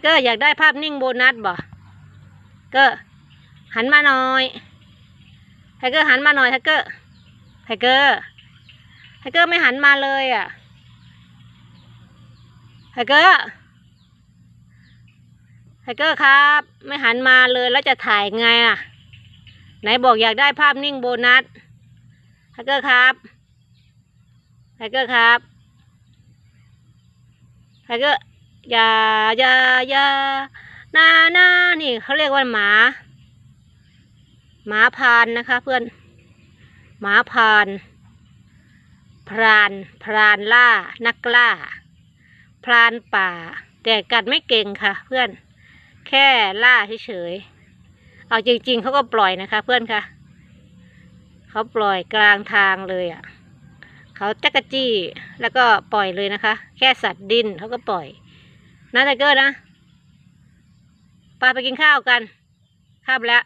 เกอร์อยากได้ภาพนิ่งโบนัสบ่เกอร์หันมาหน่อยไทเกอร์หันมาหน่อยไทเกอร์ไทเกอร์ไทเกอร์ไม่หันมาเลยอะไทเกอร์ไทเกอร์ครับ ไม่หันมาเลยแล้วจะถ่ายไงอะ ไหนบอกอยากได้ภาพนิ่งโบนัสไทเกอร์ครับไทเกอร์ครับไทเกอร์ ย่าอย่าอย่านานานี่เขาเรียกว่าหมา หมาพานนะคะเพื่อน หมาพาน พราน พรานล่า นักล่า พรานป่า แต่กัดไม่เก่งค่ะ เพื่อน แค่ล่าเฉยๆ เอาจริงๆเขาก็ปล่อยนะคะ เพื่อนค่ะ เขาปล่อยกลางทางเลยอะ เขาจักรจี้แล้วก็ปล่อยเลยนะคะ แค่สัตว์ดินเขาก็ปล่อย นะไทเกอร์นะปาไปกินข้าวกันข้าบแล้ว